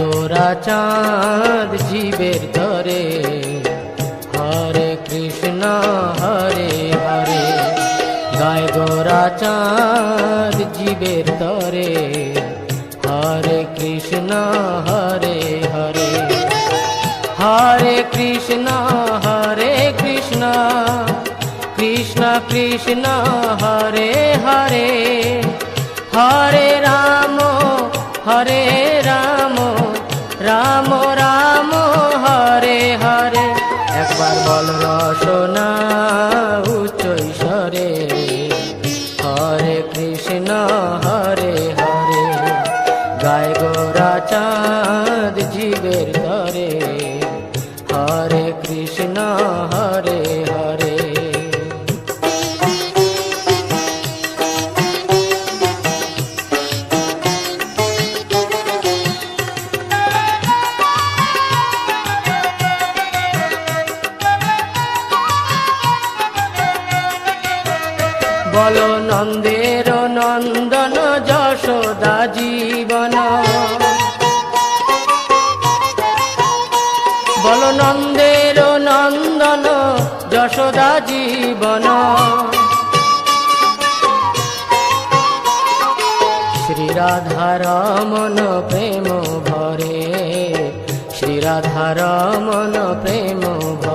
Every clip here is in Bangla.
গোরা চাঁদ জীবের ধরে, হরে কৃষ্ণ, হরে হরে। গায় গোরা চাঁদ জীবের তরে হরে কৃষ্ণ, হরে হরে। হরে কৃষ্ণ হরে কৃষ্ণ কৃষ্ণ কৃষ্ণ, হরে হরে। হরে রাম, হরে বল রসনা উচ্চ ঈশ্বরে বল নন্দের নন্দন যশোদা জীবন। বল নন্দের নন্দন যশোদা জীবন। শ্রী রাধারমন প্রেম ভরে, শ্রী রাধারমন প্রেম ভরে।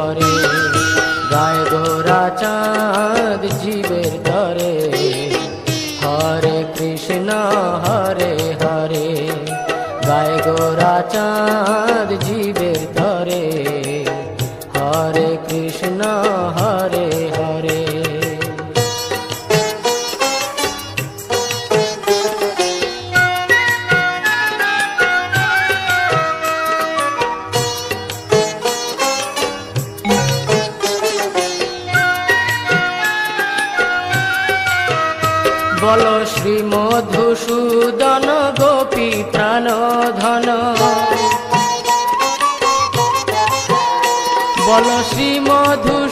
হরে হরে। বল শ্রী মধুসূদন গোপী প্রাণ ধন বল শ্রী মধুসূদন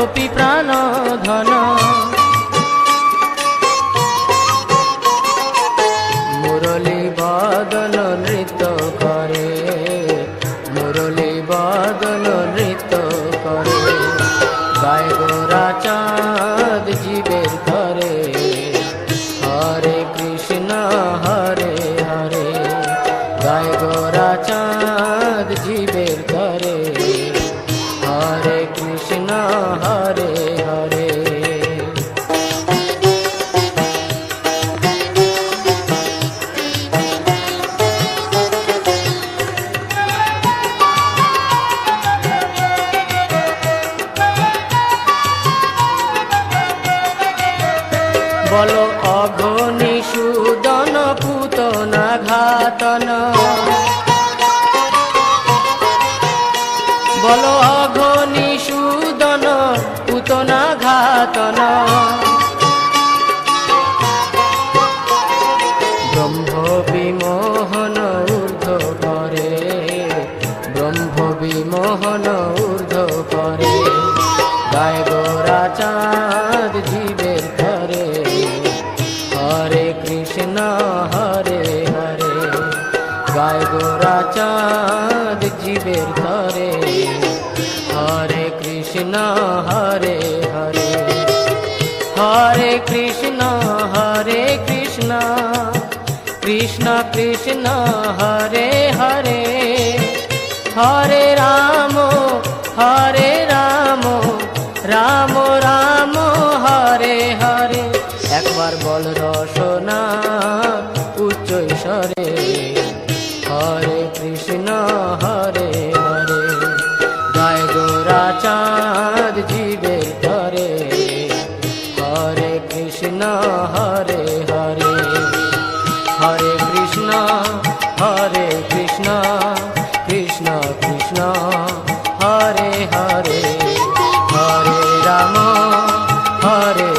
গোপী প্রাণ পুতনা গায় গোরা চাঁদ জীবের ধরে হরে কৃষ্ণ, হরে হরে। হরে কৃষ্ণ হরে কৃষ্ণ। কৃষ্ণ কৃষ্ণ, হরে হরে। হরে রাম হরে রাম। রাম রাম, হরে হরে। একবার বল রসনা উচ্চ হরে হারে